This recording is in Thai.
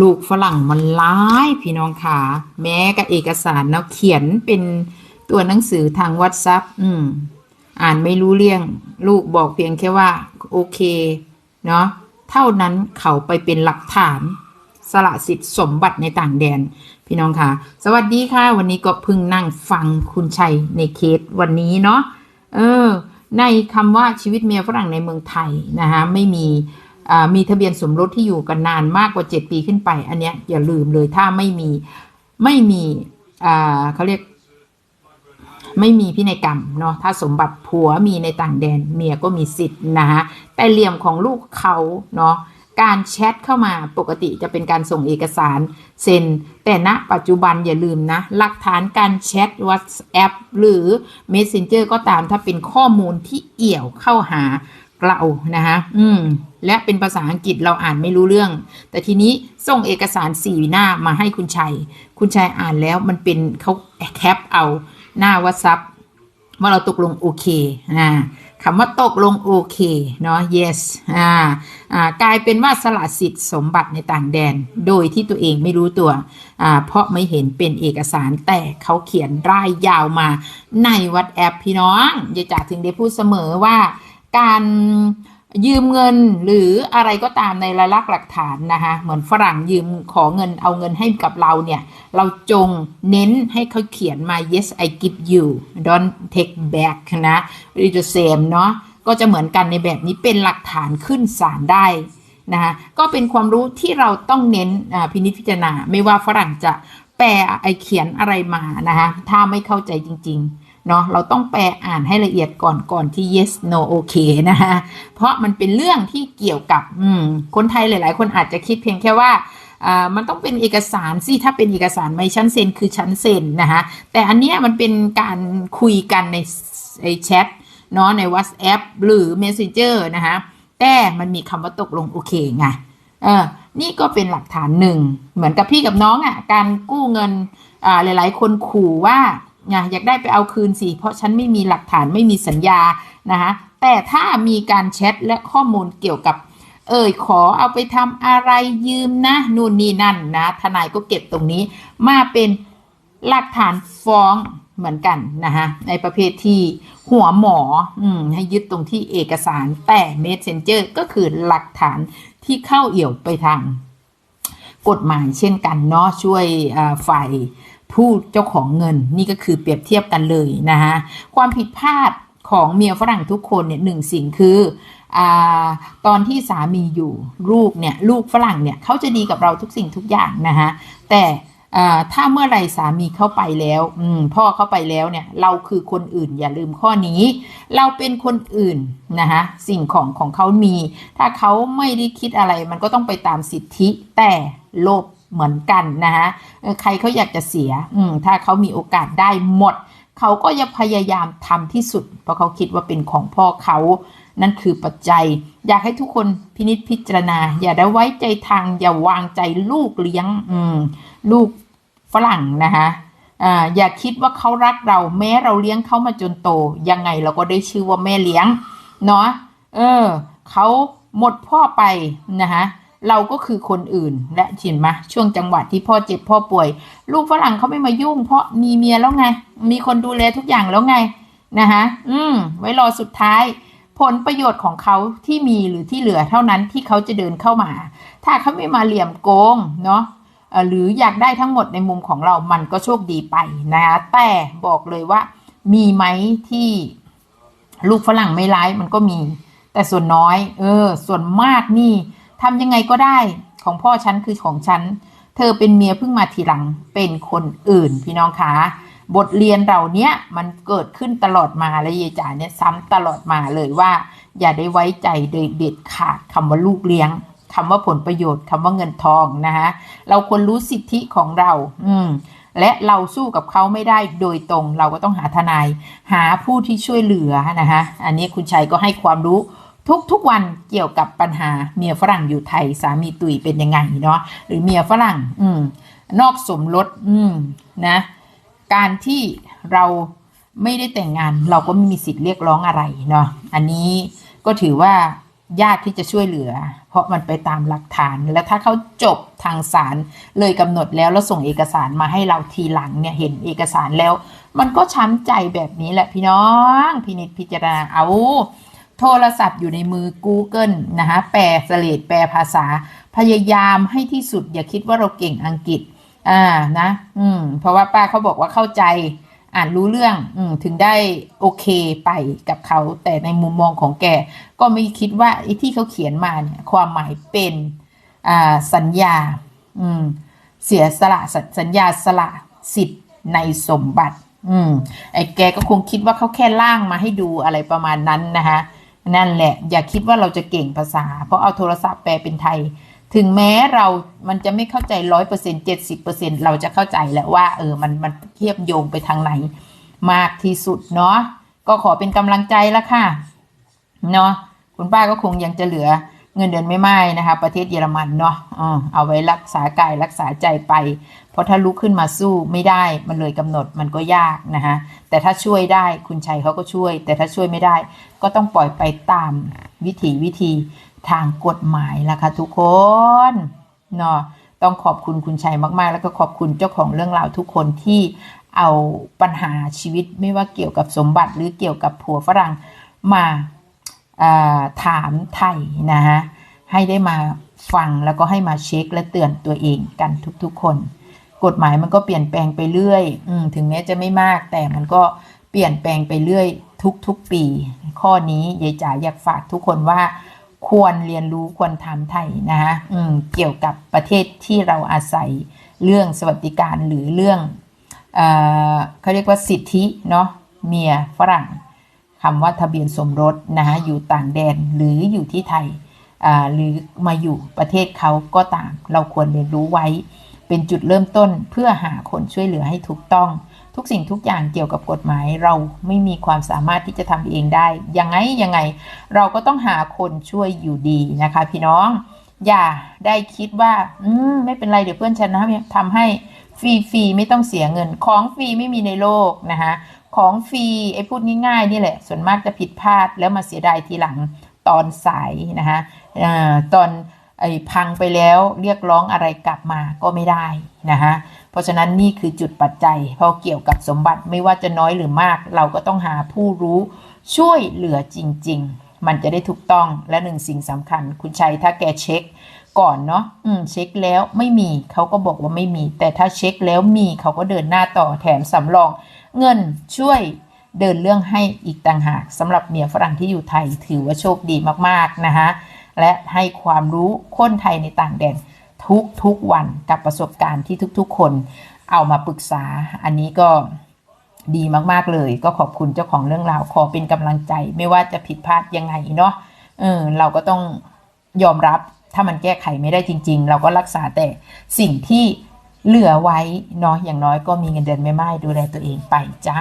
ลูกฝรั่งมันร้ายพี่น้องขาแม้กับเอกสารเนาะเขียนเป็นตัวหนังสือทางวั s ซับอืม อ่านไม่รู้เรื่อง ลูกบอกเพียงแค่ว่า โอเค เนาะเท่านั้นเขาไปเป็นหลักฐานสละสิทธิ์สมบัติในต่างแดน พี่น้องค่ะ สวัสดีค่ะ วันนี้ก็พิ่งนั่งฟังคุณชัยในเคสวันนี้เนาะเออ ในคำว่าชีวิตเมียฝรั่งในเมืองไทยนะคะไม่มี มีทะเบียนสมรสที่อยู่กันนานมากกว่า 7 ปีขึ้นไป อันเนี้ยอย่าลืมเลยถ้าไม่มีไม่มีเขาเรียกไม่มีพินัยกรรมเนาะถ้าสมบัติผัวมีในต่างแดนเมียก็มีสิทธิ์นะฮะแต่เหลี่ยมของลูกเขาเนาะการแชทเข้ามาปกติจะเป็นการส่งเอกสารเซ็น แต่ณปัจจุบันอย่าลืมนะ หลักฐานการแชท WhatsApp หรือ Messenger ก็ตามถ้าเป็นข้อมูลที่เอี่ยวเข้าหา เรานะคะอืม และเป็นภาษาอังกฤษเราอ่านไม่รู้เรื่อง แต่ทีนี้ส่งเอกสารสี่หน้ามาให้คุณชัย คุณชัยอ่านแล้วมันเป็นเขาแคปเอาหน้า WhatsApp ว่าเราตกลงโอเคอ่าคำว่าตกลงโอเคเนาะ yes อ่าอ่ากลายเป็นว่าสละสิทธิ์สมบัติในต่างแดน โดยที่ตัวเองไม่รู้ตัวอ่าเพราะไม่เห็นเป็นเอกสารแต่เขาเขียนร่ายยาวมาในวัดแอปพี่น้องยายจ๋าถึงได้พูดเสมอว่า การยืมเงินหรืออะไรก็ตามในรายลักษณ์หลักฐานนะคะเหมือนฝรั่งยืมขอเงินเอาเงินให้กับเราเนี่ย เราจงเน้นให้เขาเขียนมา yes I give you don't take back นะ it's the same เนาะก็จะเหมือนกันในแบบนี้เป็นหลักฐานขึ้นศาลได้นะคะก็เป็นความรู้ที่เราต้องเน้นอ่าพินิจพิจารณา ไม่ว่าฝรั่งจะแปลไอเขียนอะไรมานะคะถ้าไม่เข้าใจจริง ๆ เนาะเราต้องแปลอ่านให้ละเอียดก่อนก่อนที่ yes no okay นะคะเพราะมันเป็นเรื่องที่เกี่ยวกับคนไทยหลาย ๆ คนอาจจะคิดเพียงแค่ว่ามันต้องเป็นเอกสารสิถ้าเป็นเอกสารไม่ชั้นเซ็นคือชั้นเซ็นนะคะแต่อันเนี้ยมันเป็นการคุยกันในแชทเนาะใน WhatsApp หรือ Messenger นะคะแต่มันมีคำว่าตกลงโอเคไงเออนี่ก็เป็นหลักฐานหนึ่ง เหมือนกับพี่กับน้องอะ่ะการกู้เงินอ่าหลาย ๆ คนขู่ว่า นี่ยอยากได้ไปเอาคืนสิเพราะฉันไม่มีหลักฐานไม่มีสัญญานะคะแต่ถ้ามีการแชทและข้อมูลเกี่ยวกับ เอ่ยขอเอาไปทำอะไรยืมนะนู่นนี่นั่นนะทนายก็เก็บตรงนี้ มาเป็นหลักฐานฟ้องเหมือนกันนะคะในประเภทที่หัวหมออืมให้ยึดตรงที่เอกสารแต่ Messenger ก็คือหลักฐานที่เข้าเอี่ยวไปทางกฎหมายเช่นกันเนาะช่วยฝ่าย ผู้เจ้าของเงินนี่ก็คือเปรียบเทียบกันเลยนะคะความผิดพลาดของเมียฝรั่งทุกคนเนี่ยหนึ่งสิ่งคืออตอนที่สามีอยู่ลูกเนี่ยลูกฝรั่งเนี่ยเขาจะดีกับเราทุกสิ่งทุกอย่างนะคะแต่ถ้าเมื่อไรสามีเข้าไปแล้วพ่อเข้าไปแล้วเนี่ยเราคือคนอื่นอย่าลืมข้อนี้ เราเป็นคนอื่นนะคะสิ่งของของเขามี ถ้าเขาไม่ได้คิดอะไรมันก็ต้องไปตามสิทธิแต่โลภ เหมือนกันนะคะใครเขาอยากจะเสียอืมถ้าเขามีโอกาสได้หมด เขาก็จะพยายามทำที่สุด เพราะเขาคิดว่าเป็นของพ่อเขา นั่นคือปัจจัย อยากให้ทุกคนพินิจพิจารณา อย่าได้ไว้ใจทาง อย่าวางใจลูกเลี้ยงอืมลูกฝรั่งนะคะอ่าอย่าคิดว่าเขารักเราแม้เราเลี้ยงเขามาจนโต ยังไงเราก็ได้ชื่อว่าแม่เลี้ยง เนาะเออเขาหมดพ่อไปนะคะ เราก็คือคนอื่นและเห็นไหมช่วงจังหวะที่พ่อเจ็บพ่อป่วย ลูกฝรั่งเขาไม่มายุ่ง เพราะมีเมียแล้วไง มีคนดูแลทุกอย่างแล้วไงนะคะอืม ไว้รอสุดท้าย ผลประโยชน์ของเขาที่มีหรือที่เหลือเท่านั้นที่เขาจะเดินเข้ามา ถ้าเขาไม่มาเหลี่ยมโกงเนาะหรืออยากได้ทั้งหมดในมุมของเรามันก็โชคดีไปนะคะแต่บอกเลยว่า มีไหมที่ลูกฝรั่งไม่ร้ายมันก็มี แต่ส่วนน้อย เออ ส่วนมากนี่ ทำยังไงก็ได้ของพ่อฉันคือของฉัน เธอเป็นเมียเพิ่งมาทีหลังเป็นคนอื่นพี่น้องคะบทเรียนเราเนี้ยมันเกิดขึ้นตลอดมาและยายจ๋าเนี่ยซ้ำตลอดมาเลยว่า อย่าได้ไว้ใจโดยเด็ดขาดคำว่าลูกเลี้ยงคำว่าผลประโยชน์คำว่าเงินทองนะคะเราควรรู้สิทธิของเรา อืมและเราสู้กับเขาไม่ได้โดยตรง เราก็ต้องหาทนาย หาผู้ที่ช่วยเหลือนะคะอันนี้คุณชัยก็ให้ความรู้ ทุกทุกวันเกี่ยวกับปัญหาเมียฝรั่งอยู่ไทยสามีตุยเป็นยังไงเนาะหรือเมียฝรั่งอืมนอกสมรสอืมนะการที่เราไม่ได้แต่งงานเราก็ไม่มีสิทธิ์เรียกร้องอะไรเนาะอันนี้ก็ถือว่าญาติที่จะช่วยเหลือ เพราะมันไปตามหลักฐาน แล้วถ้าเขาจบทางศาลเลยกำหนดแล้วแล้วส่งเอกสารมาให้เราทีหลังเนี่ยเห็นเอกสารแล้ว มันก็ช้ำใจแบบนี้แหละพี่น้องพินิจพิจารณาเอา โทรศัพท์อยู่ในมือ Google นะคะแปลสเลดแปลภาษา พยายามให้ที่สุดอย่าคิดว่าเราเก่งอังกฤษ อ่านะ อืม เพราะว่าป้าเขาบอกว่าเข้าใจอ่านรู้เรื่องอืมถึงได้โอเคไปกับเขา แต่ในมุมมองของแก ก็ไม่คิดว่าไอ้ที่เขาเขียนมาเนี่ยความหมายเป็นอ่าสัญญา อืม เสียสละสสัญญาสละสิทธิ์ในสมบัติ อืมไอ้แกก็คงคิดว่าเขาแค่ล่างมาให้ดูอะไรประมาณนั้นนะคะ นั่นแหละ อย่าคิดว่าเราจะเก่งภาษา เพราะเอาโทรศัพท์แปลเป็นไทย ถึงแม้เรา มันจะไม่เข้าใจร้อยเปอร์เซ็นเจ็ดสิบเปอร์เซ็นเราจะเข้าใจแหละว่า เออ มันมันเทียบโยงไปทางไหน มากที่สุดเนาะ ก็ขอเป็นกำลังใจละค่ะ เนาะ คุณป้าก็คงยังจะเหลือ เงินเดือนไม่ไม่นะคะ ประเทศเยอรมันเนาะเอาไว้รักษากายรักษาใจไป เพราะถ้าลุกขึ้นมาสู้ไม่ได้มันเลยกำหนดมันก็ยากนะคะแต่ถ้าช่วยได้คุณชัยเขาก็ช่วย แต่ถ้าช่วยไม่ได้ ก็ต้องปล่อยไปตามวิถีวิธีทางกฎหมายละค่ะทุกคนเนาะต้องขอบคุณคุณชัยมาก ๆ แล้วก็ขอบคุณเจ้าของเรื่องราวทุกคนที่เอาปัญหาชีวิตไม่ว่าเกี่ยวกับสมบัติหรือเกี่ยวกับผัวฝรั่งมา ถามไทยนะฮะให้ได้มาฟังแล้วก็ให้มาเช็คและเตือนตัวเองกันทุกๆคน กฎหมายมันก็เปลี่ยนแปลงไปเรื่อยอถึงแม้จะไม่มาก แต่มันก็เปลี่ยนแปลงไปเรื่อยทุกๆปี ข้อนี้ยายจ๋าอยากฝากทุกคนว่าควรเรียนรู้ควรถามไทยนะฮะเกี่ยวกับประเทศที่เราอาศัยเรื่องสวัสดิการหรือเรื่องเอเขาเรียกว่าสิทธิเนาะเมียฝรั่ง คำว่าทะเบียนสมรสนะฮะอยู่ต่างแดนหรืออยู่ที่ไทยอ่าหรือมาอยู่ประเทศเขาก็ตาม เราควรเรียนรู้ไว้ เป็นจุดเริ่มต้นเพื่อหาคนช่วยเหลือให้ถูกต้อง ทุกสิ่งทุกอย่างเกี่ยวกับกฎหมาย เราไม่มีความสามารถที่จะทำเองได้ ยังไงยังไง เราก็ต้องหาคนช่วยอยู่ดีนะคะ พี่น้อง อย่าได้คิดว่า อืมไม่เป็นไรเดี๋ยวเพื่อนฉันนะทำให้ ฟรีฟรีไม่ต้องเสียเงิน ของฟรีไม่มีในโลกนะคะของฟรีไอ้พูดง่ายๆนี่แหละ ส่วนมากจะผิดพลาดแล้วมาเสียดายทีหลังตอนสายนะคะตอนไอ้พังไปแล้วเรียกร้องอะไรกลับมาก็ไม่ได้นะฮะเพราะฉะนั้นนี่คือจุดปัจจัยพอเกี่ยวกับสมบัติไม่ว่าจะน้อยหรือมาก เราก็ต้องหาผู้รู้ช่วยเหลือจริง ๆ มันจะได้ถูกต้องและหนึ่งสิ่งสำคัญ คุณชัยถ้าแกเช็ค ก่อนเนาะอืมเช็คแล้วไม่มีเขาก็บอกว่าไม่มี แต่ถ้าเช็คแล้วมีเขาก็เดินหน้าต่อแถมสำรอง เงินช่วยเดินเรื่องให้อีกต่างหากสำหรับเมียฝรั่งที่อยู่ไทยถือว่าโชคดีมากๆนะคะและให้ความรู้คนไทยในต่างแดนทุกทุกวันกับประสบการณ์ที่ทุกๆ คนเอามาปรึกษา อันนี้ก็ดีมากๆเลย ก็ขอบคุณเจ้าของเรื่องราวขอเป็นกำลังใจ ไม่ว่าจะผิดพลาดยังไงเนาะเออเราก็ต้องยอมรับ ถ้ามันแก้ไขไม่ได้จริง ๆ เราก็รักษาแต่สิ่งที่เหลือไว้เนาะอย่างน้อยก็มีเงินเดือนไม่ไม้ดูแลตัวเองไปจ้า